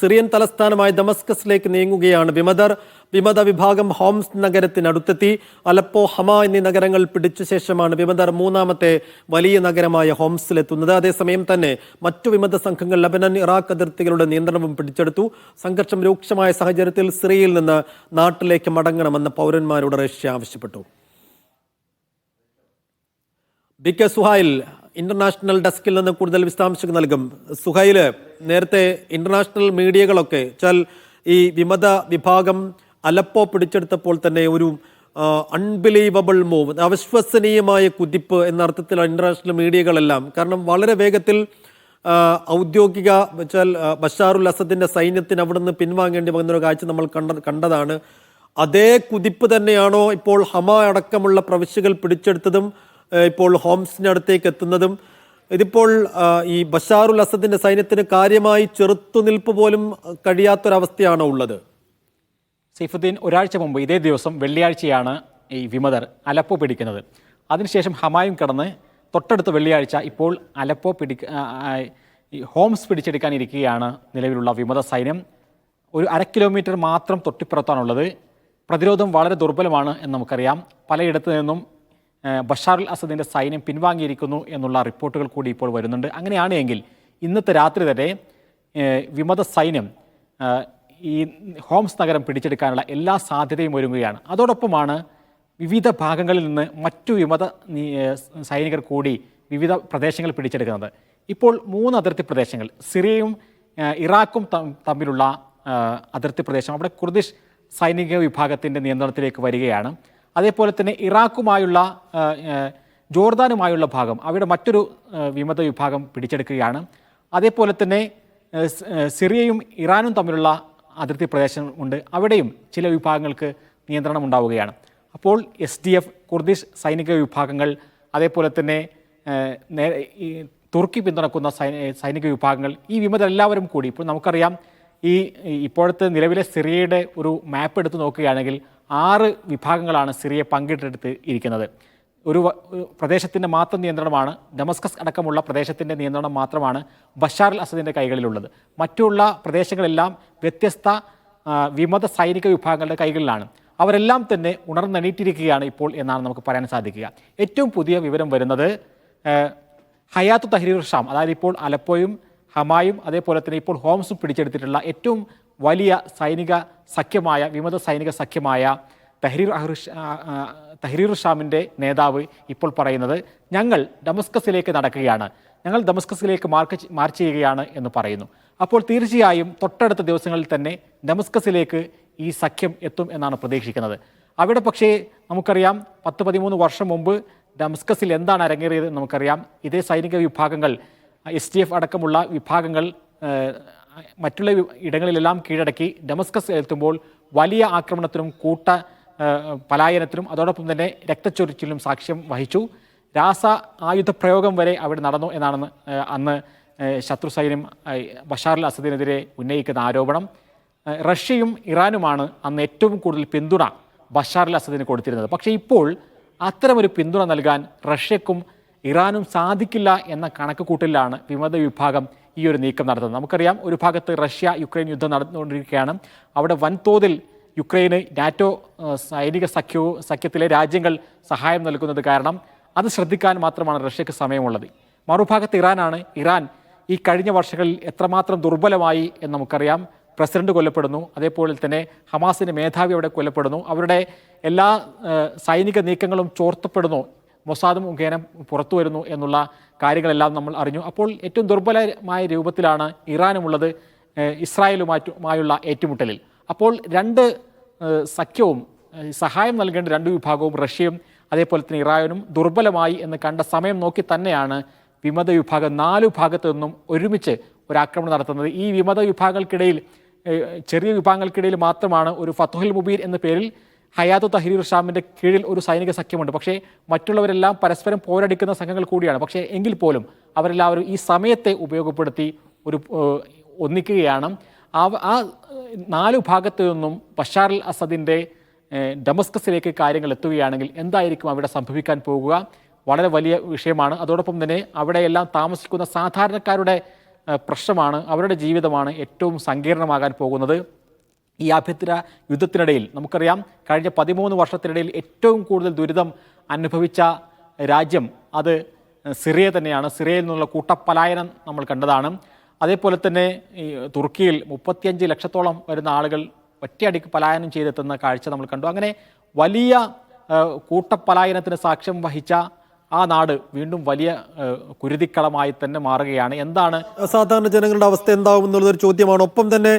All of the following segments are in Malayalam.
സിറിയൻ തലസ്ഥാനമായ ദമസ്കസിലേക്ക് നീങ്ങുകയാണ് വിമതർ. വിമത വിഭാഗം ഹോംസ് നഗരത്തിനടുത്തെത്തി. അലപ്പോ ഹമ എന്നീ നഗരങ്ങൾ പിടിച്ച ശേഷമാണ് വിമതർ മൂന്നാമത്തെ വലിയ നഗരമായ ഹോംസിലെത്തുന്നത്. അതേസമയം തന്നെ മറ്റു വിമത സംഘങ്ങൾ ലബനൻ ഇറാഖ് അതിർത്തികളുടെ നിയന്ത്രണവും പിടിച്ചെടുത്തു. സംഘർഷം രൂക്ഷമായ സാഹചര്യത്തിൽ സിറിയയിൽ നിന്ന് നാട്ടിലേക്ക് മടങ്ങണമെന്ന് പൗരന്മാരോട് റഷ്യ ആവശ്യപ്പെട്ടു. ബി കെ സുഹൈൽ ഇന്റർനാഷണൽ ഡെസ്കിൽ നിന്ന് കൂടുതൽ വിശദാംശങ്ങൾ നൽകും. സുഹൈൽ നേരത്തെ ഇന്റർനാഷണൽ മീഡിയകളൊക്കെ വെച്ചാൽ ഈ വിമത വിഭാഗം അലപ്പോ പിടിച്ചെടുത്തപ്പോൾ തന്നെ ഒരു അൺബിലീവബിൾ മൂവ് അവിശ്വസനീയമായ കുതിപ്പ് എന്ന അർത്ഥത്തിലാണ് ഇന്റർനാഷണൽ മീഡിയകളെല്ലാം. കാരണം വളരെ വേഗത്തിൽ ഔദ്യോഗിക വെച്ചാൽ ബഷാറുൽ അസദിന്റെ സൈന്യത്തിന് അവിടെ നിന്ന് പിൻവാങ്ങേണ്ടി വന്ന ഒരു കാഴ്ച നമ്മൾ കണ്ട കണ്ടതാണ്. അതേ കുതിപ്പ് തന്നെയാണോ ഇപ്പോൾ ഹമ അടക്കമുള്ള പ്രവിശ്യകൾ പിടിച്ചെടുത്തതും ഇപ്പോൾ ഹോംസിനടുത്തേക്ക് എത്തുന്നതും ഇതിപ്പോൾ ഈ ബഷാറുൽ അസദിന്റെ സൈന്യത്തിന് കാര്യമായി ചെറുത്തുനിൽപ്പ് പോലും കഴിയാത്തൊരവസ്ഥയാണോ ഉള്ളത്. സൈഫുദ്ദീൻ ഒരാഴ്ച മുമ്പ് ഇതേ ദിവസം വെള്ളിയാഴ്ചയാണ് ഈ വിമതർ അലപ്പോ പിടിക്കുന്നത്. അതിനുശേഷം ഹമായും കടന്ന് തൊട്ടടുത്ത വെള്ളിയാഴ്ച ഇപ്പോൾ അലപ്പോ ഈ ഹോംസ് പിടിച്ചെടുക്കാനിരിക്കുകയാണ് നിലവിലുള്ള വിമത സൈന്യം. ഒരു അര കിലോമീറ്റർ മാത്രം തൊട്ടിപ്പുറത്താണുള്ളത്. പ്രതിരോധം വളരെ ദുർബലമാണ് എന്ന് നമുക്കറിയാം. പലയിടത്തു നിന്നും ബഷാറുൽ അസദിന്റെ സൈന്യം പിൻവാങ്ങിയിരിക്കുന്നു എന്നുള്ള റിപ്പോർട്ടുകൾ കൂടി ഇപ്പോൾ വരുന്നുണ്ട്. അങ്ങനെയാണെങ്കിൽ ഇന്നത്തെ രാത്രി തന്നെ വിമത സൈന്യം ഈ ഹോംസ് നഗരം പിടിച്ചെടുക്കാനുള്ള എല്ലാ സാധ്യതയും ഒരുങ്ങുകയാണ്. അതോടൊപ്പമാണ് വിവിധ ഭാഗങ്ങളിൽ നിന്ന് മറ്റു വിമത സൈനികർ കൂടി വിവിധ പ്രദേശങ്ങൾ പിടിച്ചെടുക്കുന്നത്. ഇപ്പോൾ മൂന്ന് അതിർത്തി പ്രദേശങ്ങൾ സിറിയയും ഇറാഖും തമ്മിലുള്ള അതിർത്തി പ്രദേശം അവിടെ കുർദിഷ് സൈനിക വിഭാഗത്തിന്റെ നിയന്ത്രണത്തിലേക്ക് വരികയാണ്. അതേപോലെ തന്നെ ഇറാഖുമായുള്ള ജോർദാനുമായുള്ള ഭാഗം അവിടെ മറ്റൊരു വിമത വിഭാഗം പിടിച്ചെടുക്കുകയാണ്. അതേപോലെ തന്നെ സിറിയയും ഇറാനും തമ്മിലുള്ള അതിർത്തി പ്രദേശം ഉണ്ട്. അവിടെയും ചില വിഭാഗങ്ങൾക്ക് നിയന്ത്രണം ഉണ്ടാവുകയാണ്. അപ്പോൾ എസ് ഡി എഫ് കുർദിഷ് സൈനിക വിഭാഗങ്ങൾ അതേപോലെ തന്നെ തുർക്കി പിന്തുണക്കുന്ന സൈനിക വിഭാഗങ്ങൾ ഈ വിമതരെല്ലാവരും കൂടി ഇപ്പോൾ നമുക്കറിയാം ഈ ഇപ്പോഴത്തെ നിലവിലെ സിറിയയുടെ ഒരു മാപ്പ് എടുത്ത് നോക്കുകയാണെങ്കിൽ ആറ് വിഭാഗങ്ങളാണ് സിറിയ പങ്കിട്ടെടുത്ത് ഇരിക്കുന്നത്. ഒരു പ്രദേശത്തിന്റെ മാത്രം നിയന്ത്രണമാണ് ഡമസ്കസ് അടക്കമുള്ള പ്രദേശത്തിന്റെ നിയന്ത്രണം മാത്രമാണ് ബഷാർ അൽ അസദിന്റെ കൈകളിലുള്ളത്. മറ്റുള്ള പ്രദേശങ്ങളെല്ലാം വ്യത്യസ്ത വിമത സൈനിക വിഭാഗങ്ങളുടെ കൈകളിലാണ്. അവരെല്ലാം തന്നെ ഉണർന്നെണീറ്റിരിക്കുകയാണ് ഇപ്പോൾ എന്നാണ് നമുക്ക് പറയാൻ സാധിക്കുക. ഏറ്റവും പുതിയ വിവരം വരുന്നത് ഹയാത്ത് തഹരീർ ഷാം. അതായത് ഇപ്പോൾ അലപ്പോയും ഹമായും അതേപോലെ തന്നെ ഇപ്പോൾ ഹോംസും പിടിച്ചെടുത്തിട്ടുള്ള ഏറ്റവും വലിയ സൈനിക സഖ്യമായ വിമത സൈനിക സഖ്യമായ തഹരീർ അഹ്റിഷ് തഹരീർ ഷാമിന്റെ നേതാവ് ഇപ്പോൾ പറയുന്നത് ഞങ്ങൾ ഡമസ്കസിലേക്ക് നടക്കുകയാണ്. ഞങ്ങൾ ഡമസ്കസിലേക്ക് മാർക്ക് മാർച്ച് ചെയ്യുകയാണ് എന്ന് പറയുന്നു. അപ്പോൾ തീർച്ചയായും തൊട്ടടുത്ത ദിവസങ്ങളിൽ തന്നെ ഡമസ്കസിലേക്ക് ഈ സഖ്യം എത്തും എന്നാണ് പ്രതീക്ഷിക്കുന്നത്. അവിടെ പക്ഷേ നമുക്കറിയാം പത്ത് പതിമൂന്ന് വർഷം മുമ്പ് ഡമസ്കസിൽ എന്താണ് അരങ്ങേറിയത് നമുക്കറിയാം. ഇതേ സൈനിക വിഭാഗങ്ങൾ എസ് എഫ് അടക്കമുള്ള വിഭാഗങ്ങൾ മറ്റുള്ള ഇടങ്ങളിലെല്ലാം കീഴടക്കി ഡെമസ്കസ് എത്തുമ്പോൾ വലിയ ആക്രമണത്തിനും കൂട്ട പലായനത്തിനും അതോടൊപ്പം തന്നെ രക്തച്ചൊരിച്ചിലും സാക്ഷ്യം വഹിച്ചു. രാസ ആയുധ പ്രയോഗം വരെ അവിടെ നടന്നു എന്നാണ് അന്ന് ശത്രു സൈന്യം ബഷാർ അൽ അസദിനെതിരെ ഉന്നയിക്കുന്ന ആരോപണം. റഷ്യയും ഇറാനുമാണ് അന്ന് ഏറ്റവും കൂടുതൽ പിന്തുണ ബഷാർ അൽ അസദിന് കൊടുത്തിരുന്നത്. പക്ഷേ ഇപ്പോൾ അത്തരമൊരു പിന്തുണ നൽകാൻ റഷ്യക്കും ഇറാനും സാധിക്കില്ല എന്ന കണക്ക് കൂട്ടിലാണ് വിമത വിഭാഗം ഈ ഒരു നീക്കം നടത്തുന്നത് നമുക്കറിയാം ഒരു ഭാഗത്ത് റഷ്യ യുക്രൈൻ യുദ്ധം നടന്നുകൊണ്ടിരിക്കുകയാണ്. അവിടെ വൻതോതിൽ യുക്രൈന് നാറ്റോ സൈനിക സഖ്യവും സഖ്യത്തിലെ രാജ്യങ്ങൾ സഹായം നൽകുന്നത് കാരണം അത് ശ്രദ്ധിക്കാൻ മാത്രമാണ് റഷ്യക്ക് സമയമുള്ളത്. മറുഭാഗത്ത് ഇറാനാണ്. ഇറാൻ ഈ കഴിഞ്ഞ വർഷങ്ങളിൽ എത്രമാത്രം ദുർബലമായി എന്ന് നമുക്കറിയാം. പ്രസിഡന്റ് കൊല്ലപ്പെടുന്നു. അതേപോലെ തന്നെ ഹമാസിന്റെ മേധാവി അവിടെ കൊല്ലപ്പെടുന്നു. അവരുടെ എല്ലാ സൈനിക നീക്കങ്ങളും ചോർത്തപ്പെടുന്നു. മൊസാദ് മുഖേന പുറത്തു വരുന്നു എന്നുള്ള കാര്യങ്ങളെല്ലാം നമ്മൾ അറിഞ്ഞു. അപ്പോൾ ഏറ്റവും ദുർബലമായ രൂപത്തിലാണ് ഇറാനുമുള്ളത് ഇസ്രായേലുമായുള്ള ഏറ്റുമുട്ടലിൽ. അപ്പോൾ രണ്ട് സഖ്യവും സഹായം നൽകേണ്ട രണ്ട് വിഭാഗവും റഷ്യയും അതേപോലെ തന്നെ ഇറാനും ദുർബലമായി എന്ന് കണ്ട സമയം നോക്കി തന്നെയാണ് വിമത വിഭാഗം നാല് ഭാഗത്തു നിന്നും ഒരുമിച്ച് ഒരു ആക്രമണം നടത്തുന്നത്. ഈ വിമത വിഭാഗങ്ങൾക്കിടയിൽ ചെറിയ വിഭാഗങ്ങൾക്കിടയിൽ മാത്രമാണ് ഒരു ഫത്തുഹുൽ മുബീർ എന്ന പേരിൽ ഹയാത്ത് തഹരീർ ഷാമിന്റെ കീഴിൽ ഒരു സൈനിക സഖ്യമുണ്ട്. പക്ഷേ മറ്റുള്ളവരെല്ലാം പരസ്പരം പോരടിക്കുന്ന സംഘങ്ങൾ കൂടിയാണ്. പക്ഷേ എങ്കിൽ പോലും അവരെല്ലാവരും ഈ സമയത്തെ ഉപയോഗപ്പെടുത്തി ഒരു ഒന്നിക്കുകയാണ്. ആ നാലു ഭാഗത്തു നിന്നും ബഷാർ അൽ അസദിന്റെ ഡമസ്കസിലേക്ക് കാര്യങ്ങൾ എത്തുകയാണെങ്കിൽ എന്തായിരിക്കും അവിടെ സംഭവിക്കാൻ പോകുക? വളരെ വലിയ വിഷയമാണ്. അതോടൊപ്പം തന്നെ അവിടെയെല്ലാം താമസിക്കുന്ന സാധാരണക്കാരുടെ പ്രശ്നമാണ്. അവരുടെ ജീവിതമാണ് ഏറ്റവും സങ്കീർണമാകാൻ പോകുന്നത്. ഈ ആഭ്യന്തര യുദ്ധത്തിനിടയിൽ നമുക്കറിയാം കഴിഞ്ഞ പതിമൂന്ന് വർഷത്തിനിടയിൽ ഏറ്റവും കൂടുതൽ ദുരിതം അനുഭവിച്ച രാജ്യം അത് സിറിയ തന്നെയാണ്. സിറിയയിൽ നിന്നുള്ള കൂട്ടപ്പലായനം നമ്മൾ കണ്ടതാണ്. അതേപോലെ തന്നെ ഈ തുർക്കിയിൽ മുപ്പത്തിയഞ്ച് ലക്ഷത്തോളം വരുന്ന ആളുകൾ ഒറ്റയടിക്ക് പലായനം ചെയ്തെത്തുന്ന കാഴ്ച നമ്മൾ കണ്ടു. അങ്ങനെ വലിയ കൂട്ടപ്പലായനത്തിന് സാക്ഷ്യം വഹിച്ച ആ നാട് വീണ്ടും വലിയ കുരുതിക്കളമായി തന്നെ മാറുകയാണ്. എന്താണ് സാധാരണ ജനങ്ങളുടെ അവസ്ഥ എന്താവും എന്നുള്ളതൊരു ചോദ്യമാണ്. ഒപ്പം തന്നെ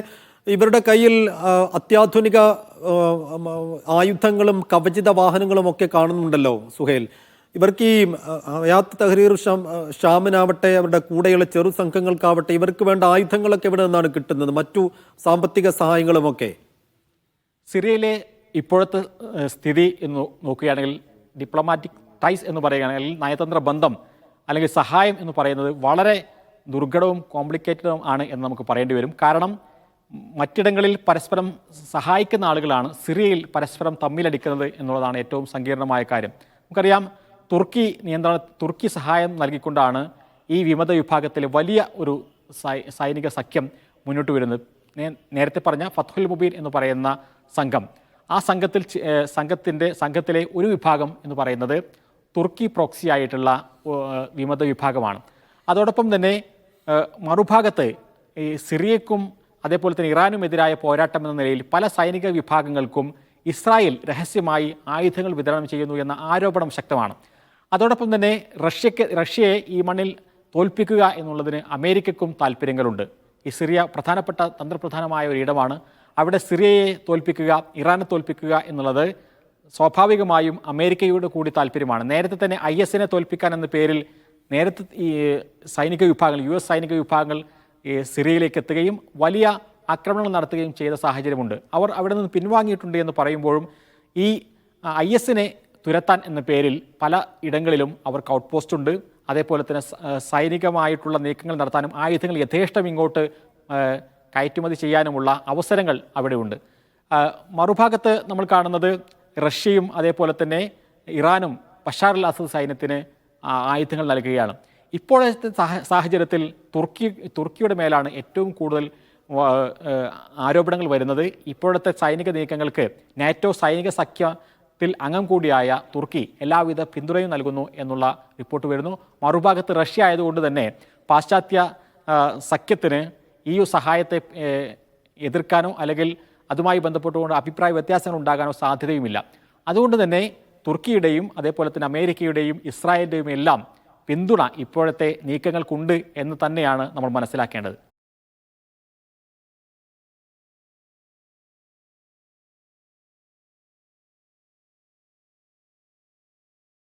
ഇവരുടെ കയ്യിൽ അത്യാധുനിക ആയുധങ്ങളും കവചിത വാഹനങ്ങളും ഒക്കെ കാണുന്നുണ്ടല്ലോ സുഹേൽ. ഇവർക്ക് ഈ അയാത്ത് തഹരീർ ഷാം ഷാമിനാവട്ടെ അവരുടെ കൂടെയുള്ള ചെറു സംഘങ്ങൾക്കാവട്ടെ ഇവർക്ക് വേണ്ട ആയുധങ്ങളൊക്കെ ഇവിടെ നിന്നാണ് കിട്ടുന്നത് മറ്റു സാമ്പത്തിക സഹായങ്ങളുമൊക്കെ. സിറിയയിലെ ഇപ്പോഴത്തെ സ്ഥിതി എന്ന് നോക്കുകയാണെങ്കിൽ ഡിപ്ലോമാറ്റിക് ടൈസ് എന്ന് പറയുകയാണെങ്കിൽ നയതന്ത്ര ബന്ധം അല്ലെങ്കിൽ സഹായം എന്ന് പറയുന്നത് വളരെ ദുർഘടവും കോംപ്ലിക്കേറ്റഡും ആണ് എന്ന് നമുക്ക് പറയേണ്ടി വരും. കാരണം മറ്റിടങ്ങളിൽ പരസ്പരം സഹായിക്കുന്ന ആളുകളാണ് സിറിയയിൽ പരസ്പരം തമ്മിലടിക്കുന്നത് എന്നുള്ളതാണ് ഏറ്റവും സങ്കീർണമായ കാര്യം. നമുക്കറിയാം തുർക്കി നിയന്ത്രണ തുർക്കി സഹായം നൽകിക്കൊണ്ടാണ് ഈ വിമത വിഭാഗത്തിലെ വലിയ ഒരു സൈനിക സഖ്യം മുന്നോട്ട് വരുന്നത്. നേരത്തെ പറഞ്ഞ ഫത്തുൽ മുബീൻ എന്ന് പറയുന്ന സംഘം. ആ സംഘത്തിൽ സംഘത്തിന്റെ സംഘത്തിലെ ഒരു വിഭാഗം എന്ന് പറയുന്നത് തുർക്കി പ്രോക്സി ആയിട്ടുള്ള വിമത വിഭാഗമാണ്. അതോടൊപ്പം തന്നെ മറുഭാഗത്ത് ഈ സിറിയക്കും അതേപോലെ തന്നെ ഇറാനുമെതിരായ പോരാട്ടം എന്ന നിലയിൽ പല സൈനിക വിഭാഗങ്ങൾക്കും ഇസ്രായേൽ രഹസ്യമായി ആയുധങ്ങൾ വിതരണം ചെയ്യുന്നു എന്ന ആരോപണം ശക്തമാണ്. അതോടൊപ്പം തന്നെ റഷ്യക്ക് റഷ്യയെ ഈ മണ്ണിൽ തോൽപ്പിക്കുക എന്നുള്ളതിന് അമേരിക്കക്കും താല്പര്യങ്ങളുണ്ട് ഈ സിറിയ പ്രധാനപ്പെട്ട തന്ത്രപ്രധാനമായ ഒരു ഇടമാണ്. അവിടെ സിറിയയെ തോൽപ്പിക്കുക ഇറാനെ തോൽപ്പിക്കുക എന്നുള്ളത് സ്വാഭാവികമായും അമേരിക്കയുടെ കൂടി താല്പര്യമാണ് നേരത്തെ തന്നെ ഐ എസിനെ തോൽപ്പിക്കാൻ എന്ന പേരിൽ നേരത്തെ ഈ സൈനിക വിഭാഗങ്ങൾ യു എസ് സൈനിക വിഭാഗങ്ങൾ സിറിയയിലേക്ക് എത്തുകയും വലിയ ആക്രമണം നടത്തുകയും ചെയ്ത സാഹചര്യമുണ്ട്. അവർ അവിടെ നിന്ന് പിൻവാങ്ങിയിട്ടുണ്ട് എന്ന് പറയുമ്പോഴും ഈ ഐ എസിനെ തുരത്താൻ എന്ന പേരിൽ പല ഇടങ്ങളിലും അവർക്ക് ഔട്ട് പോസ്റ്റ് ഉണ്ട്. അതേപോലെ തന്നെ സൈനികമായിട്ടുള്ള നീക്കങ്ങൾ നടത്താനും ആയുധങ്ങൾ യഥേഷ്ടം ഇങ്ങോട്ട് കയറ്റുമതി ചെയ്യാനുമുള്ള അവസരങ്ങൾ അവിടെയുണ്ട്. മറുഭാഗത്ത് നമ്മൾ കാണുന്നത് റഷ്യയും അതേപോലെ തന്നെ ഇറാനും ബഷാർ അൽ അസദ് സൈന്യത്തിന് ആയുധങ്ങൾ നൽകുകയാണ്. ഇപ്പോഴത്തെ സാഹ- സാഹചര്യത്തിൽ തുർക്കി തുർക്കിയുടെ മേലാണ് ഏറ്റവും കൂടുതൽ ആരോപണങ്ങൾ വരുന്നത്. ഇപ്പോഴത്തെ സൈനിക നീക്കങ്ങൾക്ക് നാറ്റോ സൈനിക സഖ്യത്തിൽ അംഗം കൂടിയായ തുർക്കി എല്ലാവിധ പിന്തുണയും നൽകുന്നു എന്നുള്ള റിപ്പോർട്ട് വരുന്നു. മറുഭാഗത്ത് റഷ്യ ആയതുകൊണ്ട് തന്നെ പാശ്ചാത്യ സഖ്യത്തിന് ഈ സഹായത്തെ എതിർക്കാനോ അല്ലെങ്കിൽ അതുമായി ബന്ധപ്പെട്ടുകൊണ്ട് അഭിപ്രായ വ്യത്യാസങ്ങൾ ഉണ്ടാകാനോ സാധ്യതയുമില്ല. അതുകൊണ്ട് തന്നെ തുർക്കിയുടെയും അതേപോലെ തന്നെ അമേരിക്കയുടെയും ഇസ്രായേലിന്റെയും എല്ലാം പിന്തുണ ഇപ്പോഴത്തെ നീക്കങ്ങൾക്കുണ്ട് എന്ന് തന്നെയാണ് നമ്മൾ മനസ്സിലാക്കേണ്ടത്.